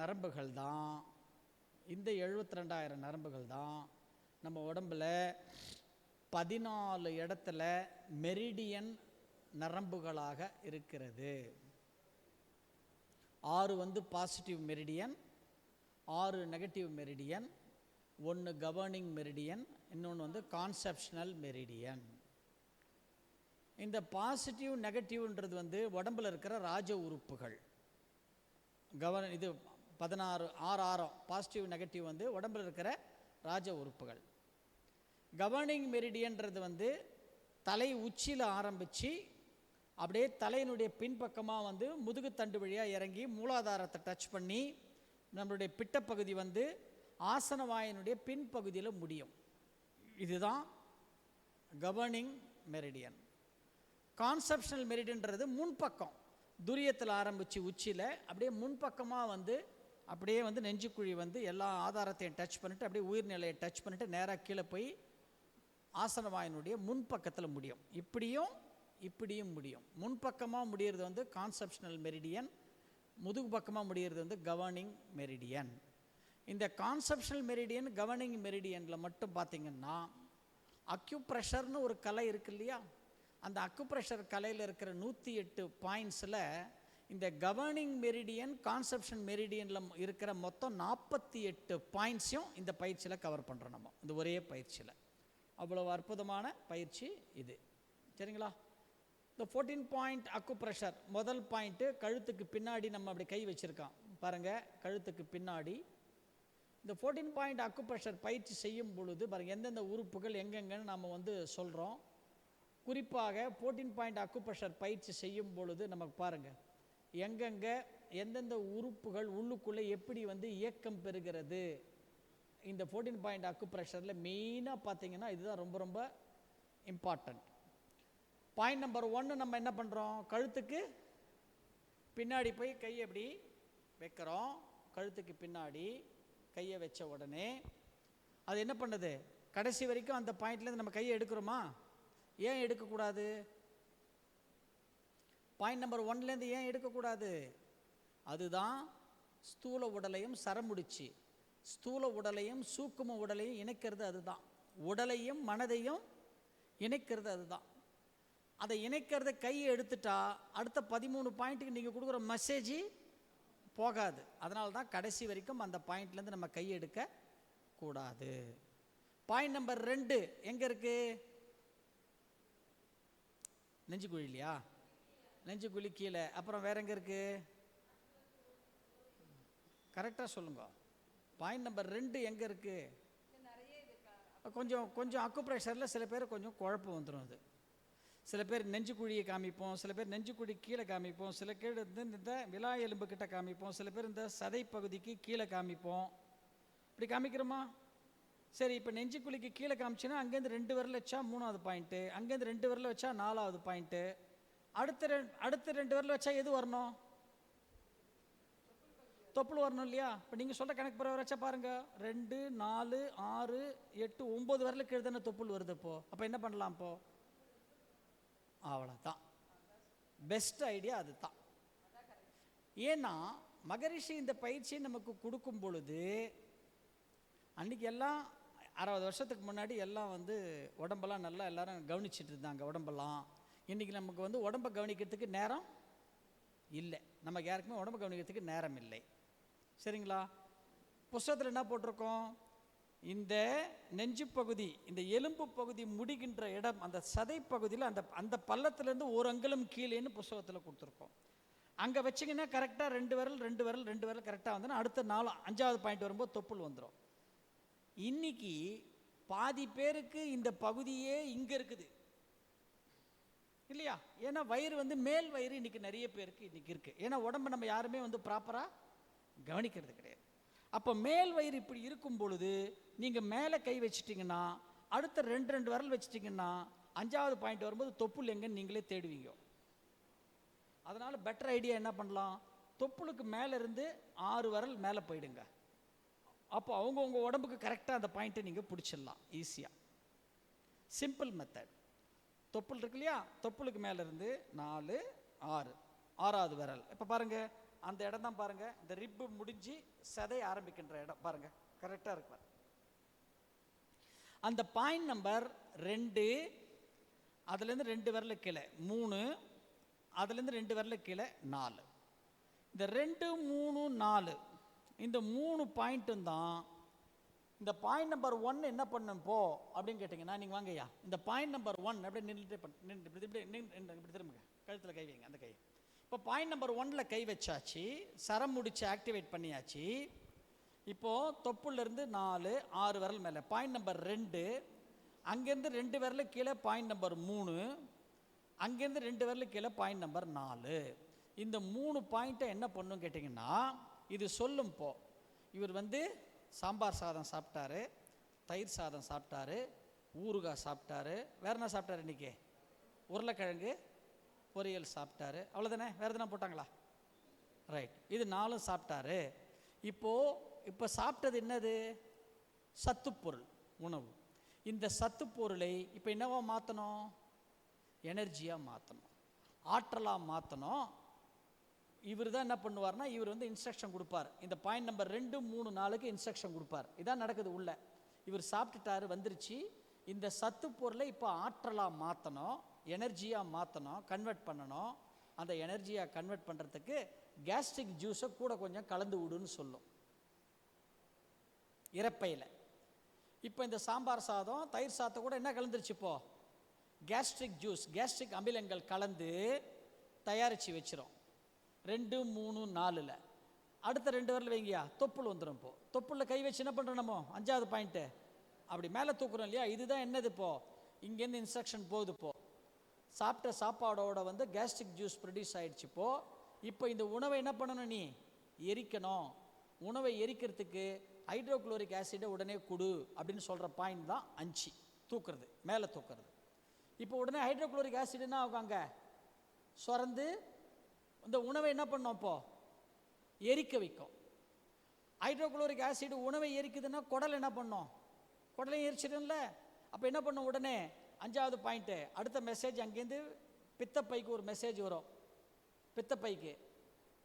நரம்புகள் தான் இந்த எழுபத்தி ரெண்டாயிரம் நரம்புகள் தான் நம்ம உடம்புல பதினாலு இடத்துல மெரிடியன் நரம்புகளாக இருக்கிறது. ஆறு வந்து பாசிட்டிவ் மெரிடியன் ஆறு நெகட்டிவ் மெரிடியன் ஒன்று கவர்னிங் மெரிடியன் இன்னொன்று வந்து கான்செப்ஷனல் மெரிடியன். இந்த பாசிட்டிவ் நெகட்டிவ்ன்றது வந்து உடம்புல இருக்கிற ராஜ உறுப்புகள். கவர்ன இது பதினாறு ஆறு ஆறம் பாசிட்டிவ் நெகட்டிவ் வந்து உடம்புல இருக்கிற ராஜ உறுப்புகள். கவர்னிங் மெரிடியன்றது வந்து தலை உச்சியில் ஆரம்பித்து அப்படியே தலையினுடைய பின்பக்கமாக வந்து முதுகுத்தண்டு வழியாக இறங்கி மூலாதாரத்தை டச் பண்ணி நம்மளுடைய பிட்டப்பகுதி வந்து ஆசனவாயினுடைய பின்பகுதியில் முடியும். இதுதான் கவர்னிங் மெரிடியன் கான்செப்ஷனல் மெரிடியன்றது முன்பக்கம். துரியத்தில் ஆரம்பித்து உச்சியில் அப்படியே முன்பக்கமாக வந்து அப்படியே வந்து நெஞ்சுக்குழி வந்து எல்லா ஆதாரத்தையும் டச் பண்ணிட்டு அப்படியே உயிர்நிலையை டச் பண்ணிவிட்டு நேராக கீழே போய் ஆசனவாயினுடைய முன்பக்கத்தில் முடியும். இப்படியும் இப்படியும் முடியும். முன்பக்கமாக முடிகிறது வந்து கான்செப்ஷனல் மெரிடியன் முதுகு பக்கமாக முடிகிறது வந்து கவர்னிங் மெரிடியன் இந்த கான்செப்ஷனல் மெரிடியன் கவர்னிங் மெரிடியனில் மட்டும் பார்த்தீங்கன்னா அக்யூப்ரெஷர்னு ஒரு கலை இருக்கு இல்லையா? அந்த அக்குப்ரெஷர் கலையில் இருக்கிற நூற்றி எட்டு பாயிண்ட்ஸில் இந்த கவர்னிங் மெரிடியன் கான்செப்ஷன் மெரிடியனில் இருக்கிற மொத்தம் நாற்பத்தி எட்டு பாயிண்ட்ஸையும் இந்த பயிற்சியில் கவர் பண்ணுறோம் நம்ம. இந்த ஒரே பயிற்சியில். அவ்வளோ அற்புதமான பயிற்சி இது. சரிங்களா? இந்த ஃபோர்டீன் பாயிண்ட் அக்கு ப்ரெஷர் முதல் பாயிண்ட்டு கழுத்துக்கு பின்னாடி நம்ம அப்படி கை வச்சுருக்கோம். பாருங்கள் கழுத்துக்கு பின்னாடி. இந்த ஃபோர்டீன் பாயிண்ட் அக்கு ப்ரெஷர் பயிற்சி செய்யும் பொழுது பாருங்கள் எந்தெந்த உறுப்புகள் எங்கெங்கன்னு நம்ம வந்து சொல்கிறோம் குறிப்பாக ஃபோர்டீன் பாயிண்ட் அக்கு ப்ரெஷர் பயிற்சி செய்யும் பொழுது நமக்கு பாருங்கள் எங்கெங்கே எந்தெந்த உறுப்புகள் உள்ளுக்குள்ளே எப்படி வந்து இயக்கம் பெறுகிறது? இந்த ஃபோர்டீன் பாயிண்ட் அக்குப்ரெஷரில் மெயினாக பார்த்தீங்கன்னா இதுதான் ரொம்ப ரொம்ப இம்பார்ட்டண்ட் பாயிண்ட் நம்பர் ஒன்று நம்ம என்ன பண்ணுறோம் கழுத்துக்கு பின்னாடி போய் கையை எப்படி வைக்கிறோம்? கழுத்துக்கு பின்னாடி கையை வச்ச உடனே அது என்ன பண்ணுது? கடைசி வரைக்கும் அந்த பாயிண்ட்லேருந்து நம்ம கையை எடுக்கிறோமா? ஏன் எடுக்கக்கூடாது? பாயிண்ட் நம்பர் ஒன்லேருந்து ஏன் எடுக்கக்கூடாது? அதுதான் ஸ்தூல உடலையும் சரமுடிச்சு. ஸ்தூல உடலையும் சூக்கும உடலையும் இணைக்கிறது அதுதான். உடலையும் மனதையும் இணைக்கிறது அதுதான். அதை இணைக்கிறத கையை எடுத்துட்டா அடுத்த பதிமூணு பாயிண்ட்டுக்கு நீங்கள் கொடுக்குற மெசேஜ் போகாது. அதனால தான் கடைசி வரைக்கும் அந்த பாயிண்ட்லேருந்து நம்ம கை எடுக்க கூடாது. பாயிண்ட் நம்பர் ரெண்டு எங்கே இருக்குது நெஞ்சுக்குழி இல்லையா நெஞ்சுக்குழி கீழே அப்புறம் வேற எங்கே இருக்குது கரெக்டாக சொல்லுங்க. பாயிண்ட் நம்பர் ரெண்டு எங்கே இருக்குது கொஞ்சம் கொஞ்சம் அக்குப்ரெஷரில் சில பேர் கொஞ்சம் குழப்பம் வந்துடும் அது. சில பேர் நெஞ்சுக்குழியை காமிப்போம் சில பேர் நெஞ்சுக்குழி கீழே காமிப்போம் சில கீழே வந்து இந்த விலா எலும்பு கிட்ட காமிப்போம் சில பேர் இந்த சதை பகுதிக்கு கீழே காமிப்போம். இப்படி காமிக்கிறோமா? சரி இப்போ நெஞ்சுக்குழிக்கு கீழே காமிச்சுன்னா அங்கேருந்து ரெண்டு விரல் வச்சா மூணாவது பாயிண்ட்டு அங்கேருந்து ரெண்டு விரல் வச்சா நாலாவது பாயிண்ட்டு அடுத்த ரெண்டு அடுத்த ரெண்டு விரல் வச்சா எது வரணும்? தொப்புள் வரணும் இல்லையா? இப்போ நீங்கள் சொல்கிற கணக்கு பிறகு வச்சா பாருங்க. ரெண்டு நாலு ஆறு எட்டு ஒம்பது விரலுக்கு எழுதான தொப்புள் வருது இப்போ. அப்போ என்ன பண்ணலாம் இப்போ? அவ்வளோதான் பெஸ்ட் ஐடியா அதுதான். ஏன்னா மகரிஷி இந்த பயிற்சியை நமக்கு கொடுக்கும் பொழுது அன்றைக்கி எல்லாம் அறுபது வருஷத்துக்கு முன்னாடி எல்லாம் வந்து உடம்பெல்லாம் நல்லா எல்லாரும் கவனிச்சிட்டு இருந்தாங்க உடம்பெல்லாம். இன்றைக்கி நமக்கு வந்து உடம்பை கவனிக்கிறதுக்கு நேரம் இல்லை. நமக்கு யாருக்குமே உடம்பை கவனிக்கிறதுக்கு நேரம் இல்லை. சரிங்களா? புஸ்தகத்தில் என்ன போட்டிருக்கோம்? இந்த நெஞ்சு பகுதி இந்த எலும்பு பகுதி முடிகின்ற இடம் அந்த சதை பகுதியில் அந்த அந்த பள்ளத்துலேருந்து ஒரு அங்குலம் கீழேன்னு புஸ்தகத்தில் கொடுத்துருக்கோம். அங்கே வச்சிங்கன்னா கரெக்டாக ரெண்டு விரல் ரெண்டு விரல் ரெண்டு விரல் கரெக்டாக வந்தோன்னா அடுத்த நாலு அஞ்சாவது பாயிண்ட் வரும்போது தொப்புள் வந்துடும் இன்றைக்கி பாதி பேருக்கு இந்த பகுதியே இங்கே இருக்குது. இல்லையா? ஏன்னா வயிறு வந்து மேல் வயிறு இன்னைக்கு நிறைய பேருக்கு இன்னைக்கு இருக்குது ஏன்னா உடம்பு நம்ம யாருமே வந்து ப்ராப்பராக கவனிக்கிறது கிடையாது. அப்போ மேல் வயிறு இப்படி இருக்கும் பொழுது நீங்கள் மேலே கை வச்சிட்டிங்கன்னா அடுத்த ரெண்டு ரெண்டு விரல் வச்சிட்டிங்கன்னா அஞ்சாவது பாயிண்ட் வரும்போது தொப்புள் எங்கன்னு நீங்களே தேடுவீங்க. அதனால் பெட்டர் ஐடியா என்ன பண்ணலாம்? தொப்புளுக்கு மேலே இருந்து ஆறு விரல் மேலே போயிடுங்க. அப்போ அவங்கவுங்க உடம்புக்கு கரெக்டாக அந்த பாயிண்ட்டை நீங்கள் பிடிச்சிடலாம். ஈஸியாக சிம்பிள் மெத்தட் தொப்புள் இருக்கு இல்லையா? தொப்புளுக்கு மேலே இருந்து நாலு ஆறு. ஆறாவது விரல். இப்போ பாருங்க அந்த இடம் தான் பாருங்க இந்த ரிப்பு முடிஞ்சு சதை ஆரம்பிக்கின்ற இடம். பாருங்க கரெக்டாக இருக்கு பாருங்க. அந்த பாயிண்ட் நம்பர் ரெண்டு அதுலேருந்து ரெண்டு விரல கீழே. மூணு அதுலேருந்து ரெண்டு விரல கீழே நாலு. இந்த ரெண்டு மூணு நாலு இந்த மூணு பாயிண்ட்டும் தான் இந்த பாயிண்ட் நம்பர் ஒன் என்ன பண்ணும்? போ. அப்படின்னு கேட்டிங்கன்னா நீங்கள் வாங்கய்யா. இந்த பாயிண்ட் நம்பர் ஒன் அப்படியே நின்றுட்டே பண்ண நின்று இப்படி இப்படி நின்று இப்படி திரும்புங்க. கழுத்தில் கை வைங்க அந்த கை. இப்போ பாயிண்ட் நம்பர் ஒன்ல கை வச்சாச்சு சரம் முடிச்சு ஆக்டிவேட் பண்ணியாச்சு. இப்போது தொப்புலேருந்து நாலு ஆறு விரல் மேலே. பாயிண்ட் நம்பர் ரெண்டு அங்கேருந்து ரெண்டு விரல் கீழே பாயிண்ட் நம்பர் மூணு அங்கேருந்து ரெண்டு விரல் கீழே பாயிண்ட் நம்பர் நாலு. இந்த மூணு பாயிண்ட்டை என்ன பண்ணும் கேட்டிங்கன்னா இது சொல்லும் போ. இவர் வந்து சாம்பார் சாதம் சாப்பிட்டாரு தயிர் சாதம் சாப்பிட்டாரு ஊறுகாய் சாப்பிட்டாரு. வேற என்ன சாப்பிட்டாரு இன்றைக்கி உருளைக்கிழங்கு பொரியல் சாப்பிட்டாரு. அவ்வளோதானே வேறு எதுனா போட்டாங்களா? ரைட் இது நாலும் சாப்பிட்டாரு. இப்போது இப்போ சாப்பிட்டது என்னது? சத்துப்பொருள் உணவு. இந்த சத்துப்பொருளை இப்போ என்னவா மாற்றணும் எனர்ஜியாக மாற்றணும் ஆற்றலாக மாற்றணும் இவர் தான் என்ன பண்ணுவார்னா இவர் வந்து இன்ஸ்ட்ரக்ஷன் கொடுப்பார். இந்த பாயிண்ட் நம்பர் ரெண்டு மூணு நாளுக்கு இன்ஸ்ட்ரக்ஷன் கொடுப்பார். இதான் நடக்குது உள்ள. இவர் சாப்பிட்டுட்டாரு வந்துருச்சு. இந்த சத்து பொருளை இப்போ ஆற்றலாக மாற்றணும் எனர்ஜியாக மாற்றணும் கன்வெர்ட் பண்ணணும். அந்த எனர்ஜியாக கன்வெர்ட் பண்ணுறதுக்கு கேஸ்ட்ரிக் ஜூஸை கூட கொஞ்சம் கலந்து விடுன்னு சொல்லும். இறப்பையில். இப்போ இந்த சாம்பார் சாதம் தயிர் சாதத்தை கூட என்ன கலந்துருச்சு இப்போ? கேஸ்ட்ரிக் ஜூஸ் கேஸ்ட்ரிக் அமிலங்கள் கலந்து தயாரித்து வச்சிரும். ரெண்டு மூணு நாலில். அடுத்த ரெண்டு வரல வைங்கயா தொப்புள் வந்துடும் இப்போ தொப்புளில் கை வச்சு என்ன பண்ணுறோம் நம்ம? அஞ்சாவது பாயிண்ட்டு அப்படி மேலே தூக்குறோம் இல்லையா? இதுதான் என்னது இப்போ இங்கேருந்து இன்ஸ்ட்ரக்ஷன் போகுது இப்போ சாப்பிட்ட சாப்பாடோட வந்து கேஸ்ட்ரிக் ஜூஸ் ப்ரொடியூஸ் ஆகிடுச்சு இப்போ இப்போ இந்த உணவை என்ன பண்ணணும் நீ? எரிக்கணும். உணவை எரிக்கிறதுக்கு ஹைட்ரோக்ளோரிக் ஆசிடை உடனே கொடு அப்படின்னு சொல்கிற பாயிண்ட் தான் அஞ்சு. தூக்குறது மேலே தூக்குறது. இப்போ உடனே ஹைட்ரோக்ளோரிக் ஆசிடுன்னா என்ன அங்கே? சுரந்து இந்த உணவை என்ன பண்ணோம் இப்போ? எரிக்க வைக்கும். ஹைட்ரோக்ளோரிக் ஆசிட் உணவை எரிக்குதுன்னா குடல் என்ன பண்ணும்? குடலையும் எரிச்சிடும்ல. அப்போ என்ன பண்ணும் உடனே? அஞ்சாவது பாயிண்ட்டு அடுத்த மெசேஜ் அங்கேருந்து பித்தப்பைக்கு ஒரு மெசேஜ் வரும். பித்தப்பைக்கு.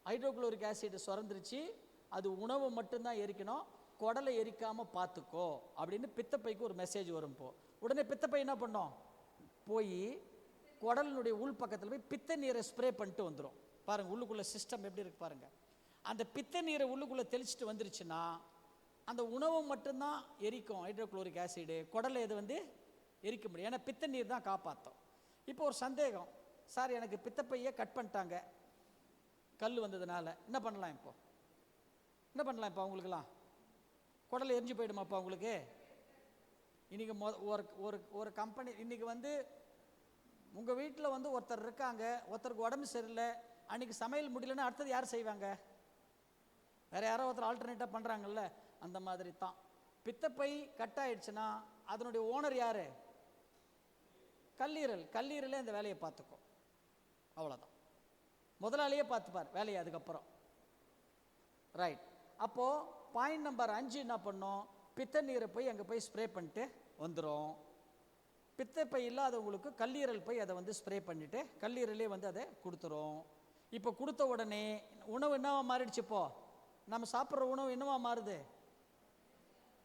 ஹைட்ரோக்ளோரிக் ஆசிட் சுரந்துருச்சு. அது உணவு மட்டும்தான் எரிக்கணும். குடலை எரிக்காமல் பார்த்துக்கோ அப்படின்னு பித்தப்பைக்கு ஒரு மெசேஜ் வரும் இப்போ. உடனே பித்தப்பை என்ன பண்ணோம்? போய் குடலினுடைய உள் பக்கத்தில் போய் பித்த நீரை ஸ்ப்ரே பண்ணிட்டு வந்துடும் பாருங்கள் உள்ளுக்குள்ளே சிஸ்டம் எப்படி இருக்கு பாருங்கள் அந்த பித்த நீரை உள்ளுக்குள்ளே தெளிச்சிட்டு வந்துருச்சுன்னா அந்த உணவு மட்டும்தான் எரிக்கும். ஹைட்ரோக்ளோரிக் ஆசிடு குடலை இது வந்து எரிக்க முடியும். ஏன்னா பித்த நீர் தான் காப்பாற்றும் இப்போ ஒரு சந்தேகம். சார் எனக்கு பித்தப்பையை கட் பண்ணிட்டாங்க. கல் வந்ததுனால என்ன பண்ணலாம் இப்போ? என்ன பண்ணலாம் இப்போ அவங்களுக்குலாம் குடல் எரிஞ்சு போயிடுமாப்பா உங்களுக்கு இன்றைக்கி மொ ஒரு ஒரு ஒரு கம்பெனி இன்றைக்கி வந்து உங்கள் வீட்டில் வந்து ஒருத்தர் இருக்காங்க. ஒருத்தருக்கு உடம்பு சரியில்லை. அன்றைக்கி சமையல் முடியலன்னா அடுத்தது யார் செய்வாங்க? வேறு யாரோ ஒருத்தர் ஆல்டர்னேட்டாக பண்ணுறாங்கல்ல அந்த மாதிரி தான் பித்தப்பை கட் ஆயிடுச்சுன்னா அதனுடைய ஓனர் யார்? கல்லீரல். கல்லீரலே அந்த வேலையை பார்த்துக்கும். அவ்வளோதான் முதலாளியே பார்த்துப்பார் வேலையை அதுக்கப்புறம். ரைட் அப்போது பாயிண்ட் நம்பர் அஞ்சு என்ன பண்ணோம்? பித்த நீரை போய் அங்கே போய் ஸ்ப்ரே பண்ணிட்டு வந்துடும் பித்தப்பை இல்லாதவங்களுக்கு கல்லீரல் போய் அதை வந்து ஸ்ப்ரே பண்ணிவிட்டு கல்லீரலே வந்து அதை கொடுத்துரும். இப்போ கொடுத்த உடனே உணவு என்னவா மாறிடுச்சு இப்போ? நம்ம சாப்பிட்ற உணவு என்னவா மாறுது?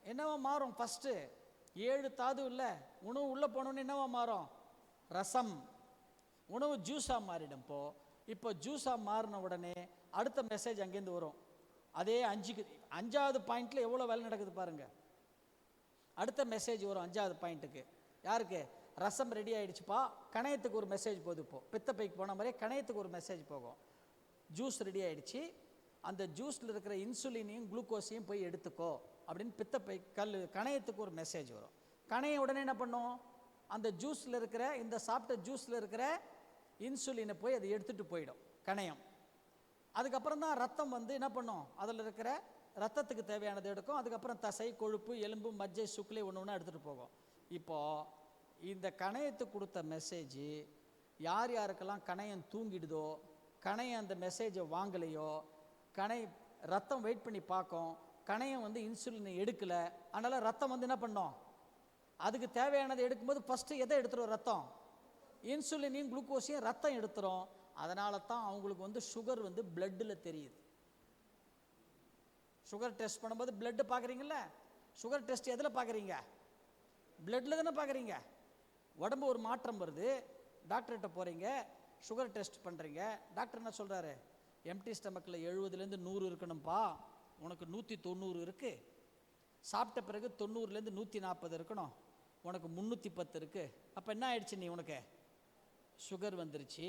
என்னவா மாறும்? ஃபஸ்ட்டு ஏழு தாது இல்லை உணவு உள்ளே போனோன்னு என்னவா மாறும்? ரசம். உணவு ஜூஸாக மாறிடும் இப்போ. இப்போ ஜூஸாக மாறின உடனே அடுத்த மெசேஜ் அங்கேருந்து வரும். அதே அஞ்சுக்கு அஞ்சாவது பாயிண்ட்டில் எவ்வளோ வேலை நடக்குது பாருங்கள் அடுத்த மெசேஜ் வரும் அஞ்சாவது பாயிண்ட்டுக்கு யாருக்கு? ரசம் ரெடி ஆகிடுச்சுப்பா கணையத்துக்கு ஒரு மெசேஜ் போகுது இப்போது பித்தப்பைக்கு போன மாதிரியே கணையத்துக்கு ஒரு மெசேஜ் போகும். ஜூஸ் ரெடி ஆகிடுச்சி அந்த ஜூஸில் இருக்கிற இன்சுலினையும் குளுக்கோஸையும் போய் எடுத்துக்கோ அப்படின்னு பித்தப்பை கல் கணையத்துக்கு ஒரு மெசேஜ் வரும். கணையம் உடனே என்ன பண்ணும்? அந்த ஜூஸில் இருக்கிற இந்த சாப்பிட்ட ஜூஸில் இருக்கிற இன்சுலினை போய் அதை எடுத்துகிட்டு போயிடும். கணையம். அதுக்கப்புறம் தான் ரத்தம் வந்து என்ன பண்ணும்? அதில் இருக்கிற ரத்தத்துக்கு தேவையானது எடுக்கும். அதுக்கப்புறம் தசை கொழுப்பு எலும்பு மஜ்ஜை சுக்லை ஒன்று ஒன்று எடுத்துகிட்டு போகும். இப்போது இந்த கணையத்துக்கு கொடுத்த மெசேஜ் யார் யாருக்கெல்லாம் கணையம் தூங்கிடுதோ கணையம் அந்த மெசேஜை வாங்கலையோ கணை ரத்தம் வெயிட் பண்ணி பார்க்கும் கணையம் வந்து இன்சுலினை எடுக்கலை அதனால் ரத்தம் வந்து என்ன பண்ணோம்? அதுக்கு தேவையானதை எடுக்கும்போது ஃபஸ்ட்டு எதை எடுத்துரும்? ரத்தம். இன்சுலினையும் குளுக்கோஸையும் ரத்தம் எடுத்துரும். அதனால தான் அவங்களுக்கு வந்து சுகர் வந்து பிளட்டில் தெரியுது. சுகர் டெஸ்ட் பண்ணும்போது பிளட்டு பார்க்குறீங்கள சுகர் டெஸ்ட் எதில் பார்க்குறீங்க? பிளட்டில் தானே பார்க்குறீங்க? உடம்பு ஒரு மாற்றம் வருது. டாக்டர்கிட்ட போகிறீங்க சுகர் டெஸ்ட் பண்ணுறீங்க டாக்டர் என்ன சொல்கிறாரு எம்டி ஸ்டமக்கில் எழுபதுலேருந்து நூறு இருக்கணும்ப்பா உனக்கு நூற்றி தொண்ணூறு இருக்குது சாப்பிட்ட பிறகு தொண்ணூறுலேருந்து நூற்றி நாற்பது இருக்கணும். உனக்கு முந்நூற்றி பத்து இருக்குது அப்போ என்ன ஆயிடுச்சு நீ உனக்கு? சுகர் வந்துருச்சு.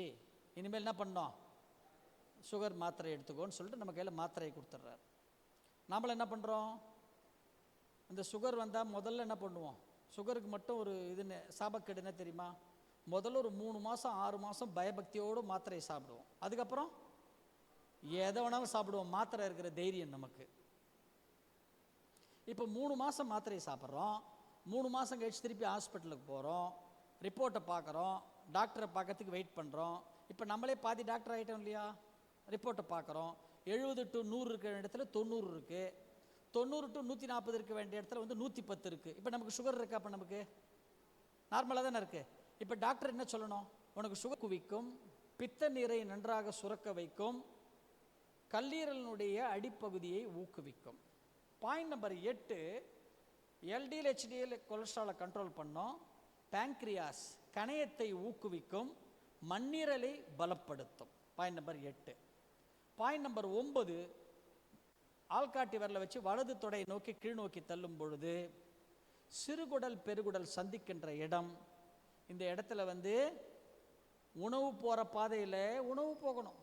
இனிமேல் என்ன பண்ணோம் சுகர் மாத்திரை எடுத்துக்கோன்னு சொல்லிட்டு நம்ம கையில் மாத்திரையை கொடுத்துட்றாரு. நாமளும் என்ன பண்ணுறோம் இந்த சுகர் வந்தால் முதல்ல என்ன பண்ணுவோம்? சுகருக்கு மட்டும் ஒரு இதுன்னு சாபக்கேடு என்ன தெரியுமா? முதல்ல ஒரு மூணு மாதம் ஆறு மாதம் பயபக்தியோடு மாத்திரையை சாப்பிடுவோம். அதுக்கப்புறம் எதை வேணாலும் சாப்பிடுவோம். மாத்திரை இருக்கிற தைரியம் நமக்கு. இப்போ மூணு மாதம் மாத்திரையை சாப்பிட்றோம். மூணு மாதம் கழிச்சு திருப்பி ஹாஸ்பிட்டலுக்கு போகிறோம் ரிப்போர்ட்டை பார்க்குறோம். டாக்டரை பார்க்கறதுக்கு வெயிட் பண்ணுறோம் இப்போ நம்மளே பாதி டாக்டர் ஆகிட்டோம் இல்லையா? ரிப்போர்ட்டை பார்க்குறோம். எழுபது டு நூறு இருக்கிற இடத்துல தொண்ணூறு இருக்குது தொண்ணூறு டு நூற்றி நாற்பது இருக்க வேண்டிய இடத்துல வந்து நூற்றி பத்து இருக்குது இப்போ நமக்கு சுகர் இருக்கா? அப்போ நமக்கு நார்மலாக தானே இருக்குது இப்போ டாக்டர் என்ன சொல்லணும்? உனக்கு சுகர் குவிக்கும் பித்த நீரை நன்றாக சுரக்க வைக்கும் கல்லீரலினுடைய அடிப்பகுதியை ஊக்குவிக்கும். பாயிண்ட் நம்பர் எட்டு எல்டிஎல் ஹெச்டிஎல் கொலஸ்ட்ராலை கண்ட்ரோல் பண்ணோம். பேங்க்ரியாஸ் கணையத்தை ஊக்குவிக்கும். மண்ணீரலை பலப்படுத்தும். பாயிண்ட் நம்பர் எட்டு. பாயிண்ட் நம்பர் ஒன்பது ஆள்காட்டி வரல வச்சு வலது தொடை நோக்கி கீழ் நோக்கி தள்ளும் பொழுது சிறுகுடல் பெருகுடல் சந்திக்கின்ற இடம். இந்த இடத்துல வந்து உணவு போகிற பாதையில் உணவு போகணும்.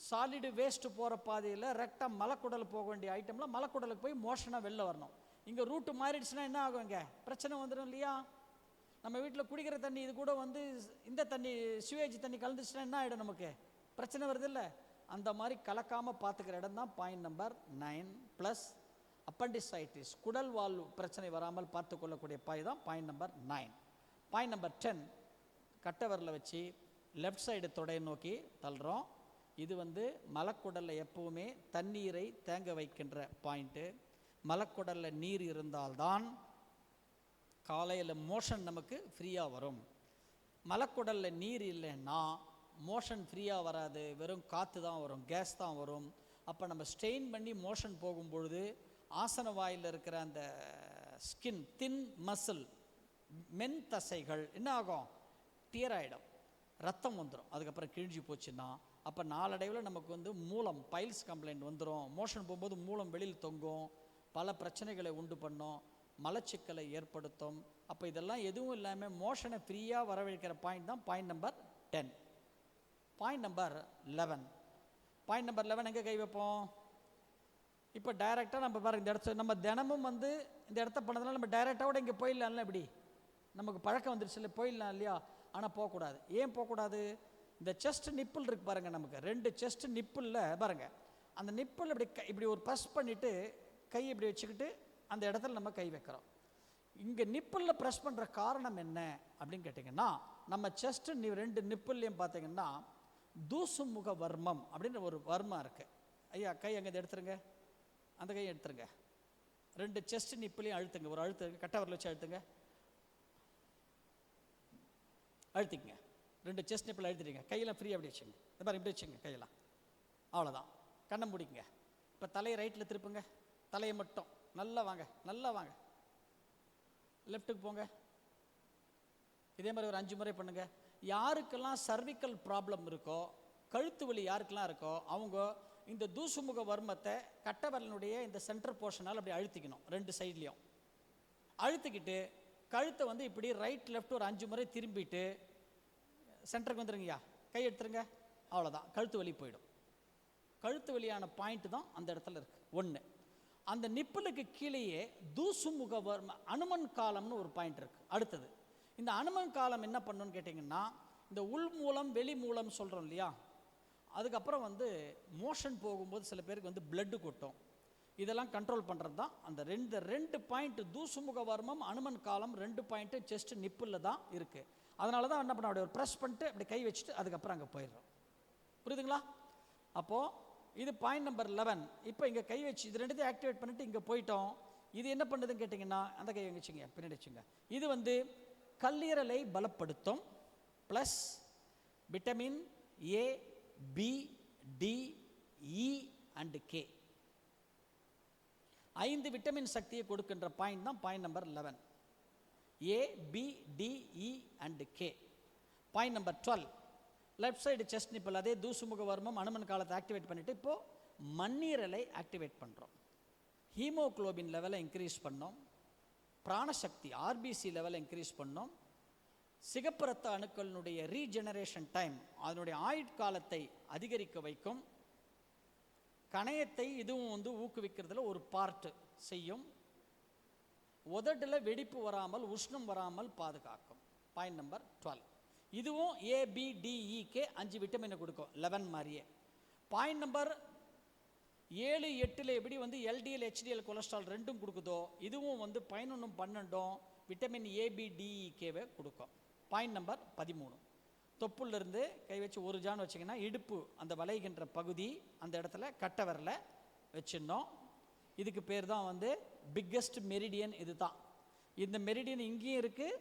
சாலிடு வேஸ்ட்டு போகிற பாதையில் ரெக்டாக மலக்குடல் போக வேண்டிய ஐட்டமில் மலக்குடலுக்கு போய் மோஷனாக வெளில வரணும். இங்கே ரூட்டு மாறிடுச்சுன்னா என்ன ஆகும் இங்கே? பிரச்சனை வந்துடும் இல்லையா? நம்ம வீட்டில் குடிக்கிற தண்ணி இது கூட வந்து இந்த தண்ணி சுவேஜ் தண்ணி கலந்துச்சுன்னா என்ன ஆகிடும் நமக்கு? பிரச்சனை வருது இல்லை? அந்த மாதிரி கலக்காமல் பார்த்துக்கிற இடம் தான் point number nine plus appendicitis குடல் வால் பிரச்சனை வராமல் பார்த்து கொள்ளக்கூடிய பாய் தான் point number nine point number ten கட்டவரில் வச்சு லெஃப்ட் சைடு தொடையை நோக்கி தள்ளுறோம். இது வந்து மலக்குடலில் எப்போவுமே தண்ணீரை தேங்க வைக்கின்ற பாயிண்ட்டு மலக்குடலில் நீர் இருந்தால்தான் காலையில் மோஷன் நமக்கு ஃப்ரீயாக வரும். மலக்குடலில் நீர் இல்லைன்னா மோஷன் ஃப்ரீயாக வராது வெறும் காற்று தான் வரும் கேஸ் தான் வரும். அப்போ நம்ம ஸ்ட்ரெயின் பண்ணி மோஷன் போகும்பொழுது ஆசன வாயில் இருக்கிற அந்த ஸ்கின் தின் மசில் மென் தசைகள் என்ன ஆகும்? டியர் ஆகிடும் ரத்தம் வந்துடும் அதுக்கப்புறம் கிழிஞ்சு போச்சுன்னா அப்போ நாளடைவில் நமக்கு வந்து மூலம் பைல்ஸ் கம்ப்ளைண்ட் வந்துடும் மோஷன் போகும்போது மூலம் வெளியில் தொங்கும். பல பிரச்சனைகளை உண்டு பண்ணும். மலச்சிக்கலை ஏற்படுத்தும். அப்போ இதெல்லாம் எதுவும் இல்லாமல் மோஷனை ஃப்ரீயாக வரவழைக்கிற பாயிண்ட் தான் point number ten point number eleven point number eleven எங்கே கை வைப்போம்? இப்போ டைரெக்டாக நம்ம பாருங்கள் இந்த இடத்த நம்ம தினமும் வந்து இந்த இடத்த பண்ணதுனால நம்ம டைரெக்டாக இங்கே போயிடலாம்ல இப்படி? நமக்கு பழக்கம் வந்துருச்சு இல்லை போயிடலாம் இல்லையா? ஆனால் போகக்கூடாது. ஏன் போகக்கூடாது? இந்த செஸ்ட் நிப்பிள் இருக்கு பாருங்கள் நமக்கு. ரெண்டு செஸ்ட் நிப்பிளில் பாருங்கள் அந்த நிப்பிள் இப்படி கை- இப்படி ஒரு ப்ரெஸ் பண்ணிவிட்டு கை இப்படி வச்சுக்கிட்டு அந்த இடத்துல நம்ம கை வைக்கிறோம். இங்கே நிப்பிளில் ப்ரெஸ் பண்ணுற காரணம் என்ன அப்படின்னு கேட்டிங்கன்னா நம்ம செஸ்ட் ரெண்டு நிப்பிள்லையும் பார்த்தீங்கன்னா தூசு முக வர்மம் அப்படின்னு ஒரு வர்மம் இருக்கு. ஐயா கை அங்கே எடுத்துருங்க. அந்த கையை எடுத்துருங்க. ரெண்டு செஸ்ட் நிப்பிலையும் அழுத்துங்க. ஒரு அழுத்து கட்டவரில் வரல வச்சு அழுத்துங்க. அழுத்திக்கங்க. ரெண்டு செஸ்ட் நிப்பில் அழுத்திடுங்க. கையெல்லாம் ஃப்ரீயாக அப்படி வச்சுங்க. இந்த மாதிரி இப்படி வச்சுங்க கையெல்லாம். அவ்வளோதான் கண்ணை முடிக்குங்க. இப்போ தலையை ரைட்டில் திருப்புங்க. தலையை மட்டும். நல்லா வாங்க. நல்லா வாங்க. லெஃப்ட்டுக்கு போங்க. இதே மாதிரி ஒரு அஞ்சு முறை பண்ணுங்க. யாருக்கெல்லாம் சர்விக்கல் ப்ராப்ளம் இருக்கோ கழுத்து வலி யாருக்கெல்லாம் இருக்கோ அவங்க இந்த தூசுமுக வர்மத்தை கட்டவரலினுடைய இந்த சென்டர் போர்ஷனால் அப்படி அழுத்திக்கணும் ரெண்டு சைட்லேயும் அழுத்திக்கிட்டு கழுத்தை வந்து இப்படி ரைட் லெஃப்ட் ஒரு அஞ்சு முறை திரும்பிட்டு சென்டருக்கு வந்துருங்கய்யா. கை எடுத்துருங்க. அவ்வளோதான் கழுத்து வலி போயிடும். கழுத்து வலியான பாயிண்ட் தான் அந்த இடத்துல இருக்கு. ஒன்று அந்த நிப்பிளுக்கு கீழேயே தூசுமுக வர்ம அனுமன் காலம்னு ஒரு பாயிண்ட் இருக்குது அடுத்தது இந்த அனுமன் காலம் என்ன பண்ணுன்னு கேட்டிங்கன்னா இந்த உள் மூலம் வெளி மூலம் சொல்கிறோம் இல்லையா? அதுக்கப்புறம் வந்து மோஷன் போகும்போது சில பேருக்கு வந்து பிளட்டு கொட்டும். இதெல்லாம் கண்ட்ரோல் பண்ணுறது தான் அந்த ரெண்டு ரெண்டு பாயிண்ட்டு தூசுமுக வர்மம் அனுமன் காலம் ரெண்டு பாயிண்ட்டு செஸ்ட் நிப்பில் தான் இருக்குது அதனால தான் என்ன பண்ண அப்படி ஒரு ப்ரெஸ் பண்ணிட்டு அப்படி கை வச்சுட்டு அதுக்கப்புறம் அங்கே போயிடுறோம். புரியுதுங்களா? அப்போது இது பாயிண்ட் நம்பர் லெவன் இப்போ இங்கே கை வச்சு இது ரெண்டுத்தையும் ஆக்டிவேட் பண்ணிட்டு இங்கே போயிட்டோம். இது என்ன பண்ணுதுன்னு கேட்டிங்கன்னா அந்த கை வச்சுங்க? பின்னாடி வச்சுங்க. இது வந்து கல்லீரலை பலப்படுத்தும். Plus vitamin A B D E and K ஐந்து விட்டமின் சக்தியை கொடுக்கின்ற பாயிண்ட் தான் point number eleven A B D E K point number twelve left side chest nipple அதே தூசுமுக வர்மம் அனுமன் காலத்தை ஆக்டிவேட் பண்ணிட்டு இப்போது மண்ணீரலை ஆக்டிவேட் பண்ணுறோம் ஹீமோகுளோபின் லெவலை இன்க்ரீஸ் பண்ணோம். பிராணசக்தி ஆர்பிசி லெவலை இன்க்ரீஸ் பண்ணோம். சிகப்பு ரத்த அணுக்களினுடைய ரீஜெனரேஷன் டைம் அதனுடைய ஆயுட்காலத்தை அதிகரிக்க வைக்கும். கணையத்தை இதுவும் வந்து ஊக்குவிக்கிறதுல ஒரு பார்ட்டு செய்யும். உதட்டில் வெடிப்பு வராமல் உஷ்ணம் வராமல் பாதுகாக்கும். பாயிண்ட் நம்பர் டுவெல் இதுவும் ஏபிடிஇகே அஞ்சு விட்டமினை கொடுக்கும். லெவன் மாதிரியே. பாயிண்ட் நம்பர் ஏழு எட்டில் எப்படி வந்து எல்டிஎல் ஹெச்டிஎல் கொலஸ்ட்ரால் ரெண்டும் கொடுக்குதோ இதுவும் வந்து பதினொன்றும் பன்னெண்டும் விட்டமின் ஏபிடிஇகேவை e, கொடுக்கும். பாயிண்ட் நம்பர் பதிமூணு. தொப்புள்ள கை வச்சு ஒரு ஜான் வச்சிங்கன்னா இடுப்பு அந்த வளைகின்ற பகுதி அந்த இடத்துல கட்டை விரல வச்சிடணும். இதுக்கு பேர் தான் வந்து பிக்கெஸ்ட் மெரிடியன் இது தான் இந்த மெரிடியன் இங்கேயும் இருக்குது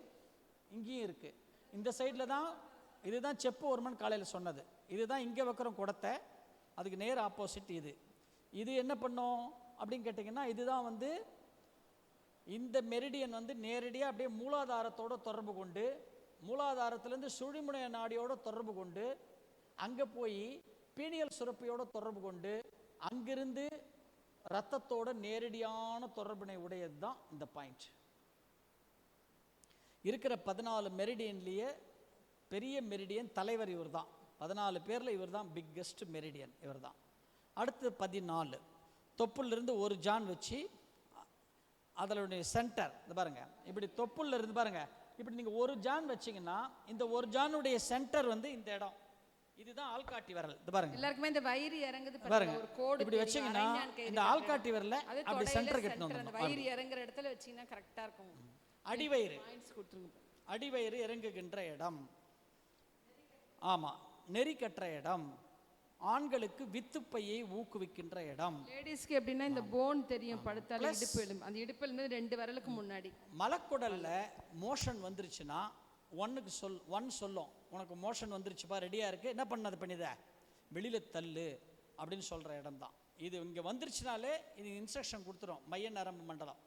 இங்கேயும் இருக்குது இந்த சைடில் தான் இதுதான் செப்பு ஒருமன் காலையில் சொன்னது. இதுதான் இங்கே வைக்கிறோம் குடத்தை அதுக்கு நேர் ஆப்போசிட் இது. இது என்ன பண்ணும் அப்படின்னு கேட்டிங்கன்னா இதுதான் வந்து இந்த மெரிடியன் வந்து நேரடியாக அப்படியே மூலாதாரத்தோட தொடர்பு கொண்டு மூலாதாரத்திலேருந்து சுழிமுனைய நாடியோட தொடர்பு கொண்டு அங்கே போய் பீனியல் சுரப்பியோட தொடர்பு கொண்டு அங்கிருந்து ரத்தத்தோட நேரடியான தொடர்பினை உடையது தான் இந்த பாயிண்ட் இருக்கிற பதினாலு மெரிடியன்லேயே பெரிய மெரிடியன் தலைவர் இவர் தான் பதினாலு பேரில் இவர் தான் பிக்கெஸ்ட் மெரிடியன் இவர் தான் அடுத்து பதினாலு. தொப்புலேருந்து ஒரு ஜான் வச்சு அதனுடைய சென்டர் இது பாருங்க. இப்படி தொப்புள்ள இருந்து பாருங்க. இப்படி நீங்கள் ஒரு ஜான் வச்சீங்கன்னா இந்த ஒரு ஜானுடைய சென்டர் வந்து இந்த இடம். இதுதான் ஆள்காட்டி விரல். இது பாருங்க. எல்லாருக்குமே இந்த வயிறு இறங்குது பாருங்க. ஒரு கோடு இப்படி வச்சீங்கன்னா இந்த. ஆள்காட்டி விரல அப்படி சென்டர் கட்டணும். அந்த வயிறு இறங்குற இடத்துல வச்சீங்கன்னா கரெக்டா இருக்கும். அடிவயிறு. அடிவயிறு இறங்குகின்ற இடம். ஆமா. நெறி கட்டுற இடம். ஆண்களுக்கு வித்துப்பையை ஊக்குவிக்கின்ற இடம். லேடிஸ்க்கு எப்படின்னா இந்த போன் தெரியும் படுத்தால இடுப்பு எலும்பு அந்த இடுப்பு எலும்பு ரெண்டு விரலுக்கு முன்னாடி. மலக்குடல்ல மோஷன் வந்துருச்சுன்னா ஒன்னுக்கு சொல் ஒன் சொல்லும். உனக்கு மோஷன் வந்துருச்சுப்பா ரெடியாக இருக்கு? என்ன பண்ண அது பண்ணித வெளியில் தள்ளு அப்படின்னு சொல்கிற இடம் தான் இது இங்கே வந்துருச்சுனாலே இது இன்ஸ்ட்ரக்ஷன் கொடுத்துரும். மைய நரம்பு மண்டலம்.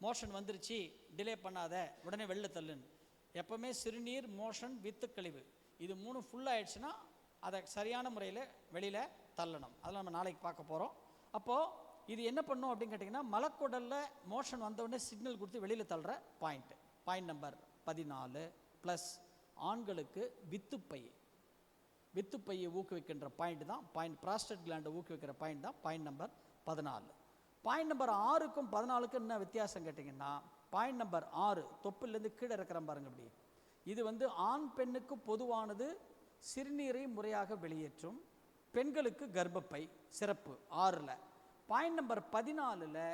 மோஷன் வந்துருச்சு டிலே பண்ணாத. உடனே வெளில தள்ளுன்னு. எப்பவுமே சிறுநீர் மோஷன் வித்து கழிவு. இது மூணு ஃபுல் ஆயிடுச்சுன்னா அதை சரியான முறையில் வெளியில் தள்ளணும். அதெல்லாம் நம்ம நாளைக்கு பார்க்க போகிறோம் அப்போது இது என்ன பண்ணும் அப்படின்னு கேட்டிங்கன்னா மலக்குடலில் மோஷன் வந்தவுடனே சிக்னல் கொடுத்து வெளியில் தள்ளுற பாயிண்ட்டு பாயிண்ட் நம்பர் பதினாலு ப்ளஸ் ஆண்களுக்கு வித்துப்பை வித்துப்பையை ஊக்குவிக்கின்ற பாயிண்ட் தான் பாயிண்ட் ப்ராஸ்டட் கிளாண்டை ஊக்குவிக்கிற பாயிண்ட் தான் பாயிண்ட் நம்பர் பதினாலு. பாயிண்ட் நம்பர் ஆறுக்கும் பதினாலுக்கும் என்ன வித்தியாசம் கேட்டிங்கன்னா பாயிண்ட் நம்பர் ஆறு தொப்புலேருந்து கீழே இருக்கிற பாருங்க அப்படி. இது வந்து ஆண் பெண்ணுக்கு பொதுவானது சிறுநீரை முறையாக வெளியேற்றும். பெண்களுக்கு கர்ப்பப்பை சிறப்பு. ஆறில். பாயிண்ட் நம்பர் பதினாலில்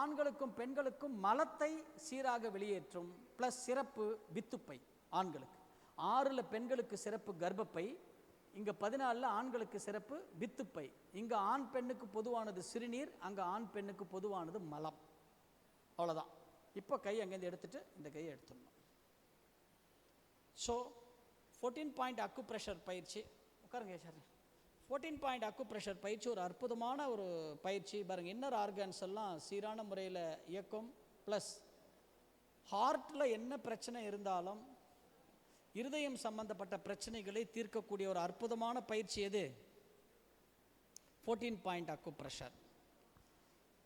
ஆண்களுக்கும் பெண்களுக்கும் மலத்தை சீராக வெளியேற்றும் ப்ளஸ் சிறப்பு வித்துப்பை ஆண்களுக்கு. ஆறில் பெண்களுக்கு சிறப்பு கர்ப்பப்பை இங்கே பதினாலில் ஆண்களுக்கு சிறப்பு வித்துப்பை. இங்கே ஆண் பெண்ணுக்கு பொதுவானது சிறுநீர் அங்கே ஆண் பெண்ணுக்கு பொதுவானது மலம். அவ்வளோதான் இப்போ கை அங்கேருந்து எடுத்துட்டு இந்த கையை எடுத்துடணும். So fourteen point acupressure பயிற்சி. உட்காருங்க sir. Fourteen point acupressure பயிற்சி ஒரு அற்புதமான ஒரு பயிற்சி. பாருங்க இன்னர் ஆர்கன்ஸ் எல்லாம் சீரான முறையில் இயக்கும். ப்ளஸ் ஹார்ட்டில் என்ன பிரச்சனை இருந்தாலும் இருதயம் சம்பந்தப்பட்ட பிரச்சனைகளை தீர்க்கக்கூடிய ஒரு அற்புதமான பயிற்சி எது? ஃபோர்டீன் பாயிண்ட் அக்கு ப்ரெஷர்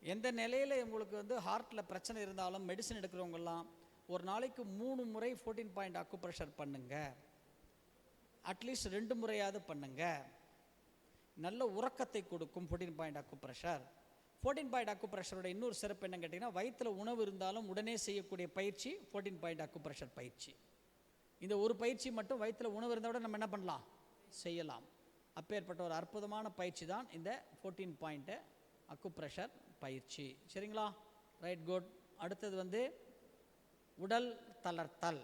எந்த நிலையில் உங்களுக்கு வந்து ஹார்ட்டில் பிரச்சனை இருந்தாலும் மெடிசன் எடுக்கிறவங்கெல்லாம் ஒரு நாளைக்கு மூணு முறை ஃபோர்டீன் பாயிண்ட் அக்கு ப்ரெஷர் பண்ணுங்கள் அட்லீஸ்ட் ரெண்டு முறையாவது பண்ணுங்க. நல்ல உறக்கத்தை கொடுக்கும் fourteen point acupressure fourteen point அக்கு ப்ரெஷரோட இன்னொரு சிறப்பு என்னன்னு கேட்டிங்கன்னா வயிற்றில் உணவு இருந்தாலும் உடனே செய்யக்கூடிய பயிற்சி ஃபோர்டீன் பாயிண்ட் அக்கு ப்ரெஷர் பயிற்சி. இந்த ஒரு பயிற்சி மட்டும் வயிற்றில் உணவு இருந்தால் கூட நம்ம என்ன பண்ணலாம்? செய்யலாம். அப்பேற்பட்ட ஒரு அற்புதமான பயிற்சி தான் இந்த ஃபோர்டீன் பாயிண்ட்டு அக்கு ப்ரெஷர் பயிற்சி. சரிங்களா? ரைட் குட் அடுத்தது வந்து உடல் தளர்த்தல்.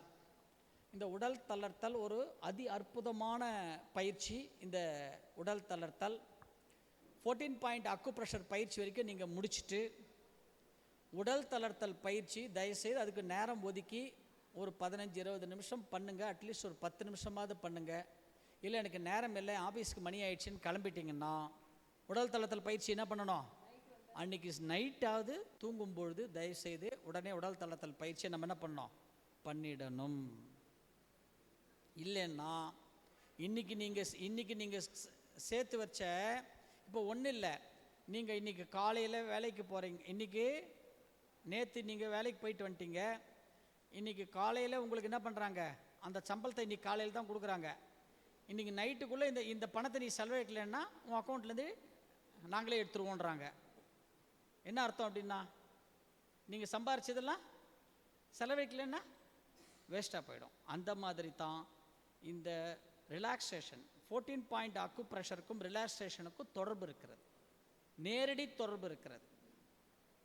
இந்த உடல் தளர்த்தல் ஒரு அதி அற்புதமான பயிற்சி. இந்த உடல் தளர்த்தல் ஃபோர்டீன் பாயிண்ட் அக்கு ப்ரெஷர் பயிற்சி வரைக்கும் நீங்கள் முடிச்சுட்டு உடல் தளர்த்தல் பயிற்சி தயவுசெய்து அதுக்கு நேரம் ஒதுக்கி ஒரு பதினஞ்சு இருபது நிமிஷம் பண்ணுங்கள் அட்லீஸ்ட் ஒரு பத்து நிமிஷமாவது பண்ணுங்கள் இல்லை எனக்கு நேரம் இல்லை ஆஃபீஸ்க்கு மணி ஆயிடுச்சுன்னு கிளம்பிட்டீங்கன்னா உடல் தளர்த்தல் பயிற்சி என்ன பண்ணணும்? அன்னைக்கு நைட்டாவது தூங்கும் பொழுது தயவுசெய்து உடனே உடல் தளத்தல் பயிற்சியை நம்ம என்ன பண்ணோம் பண்ணிடணும். இல்லைன்னா இன்றைக்கி நீங்கள் இன்னைக்கு நீங்கள் சேர்த்து வச்ச இப்போ ஒன்றும் இல்லை. நீங்கள் இன்னைக்கு காலையில் வேலைக்கு போகிறீங்க இன்னைக்கு நேற்று நீங்கள் வேலைக்கு போயிட்டு வந்துட்டீங்க. இன்னைக்கு காலையில் உங்களுக்கு என்ன பண்ணுறாங்க அந்த சம்பளத்தை இன்னைக்கு காலையில் தான் கொடுக்குறாங்க. இன்னைக்கு நைட்டுக்குள்ளே இந்த இந்த பணத்தை நீ செலவழிக்கலைன்னா உன் அக்கௌண்ட்லேருந்து நாங்களே எடுத்துருவோன்றாங்க. என்ன அர்த்தம் அப்படின்னா நீங்கள் சம்பாரிச்சதெல்லாம் செலவழிக்கலைன்னா வேஸ்ட்டாக போயிடும். அந்த மாதிரி தான் இந்த ரிலாக்ஸேஷன் ஃபோர்டீன் பாயிண்ட் அக்கு ப்ரெஷருக்கும் ரிலாக்ஸேஷனுக்கும் தொடர்பு இருக்கிறது. நேரடி தொடர்பு இருக்கிறது.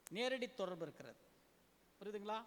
நேரடி தொடர்பு இருக்கிறது. புரியுதுங்களா?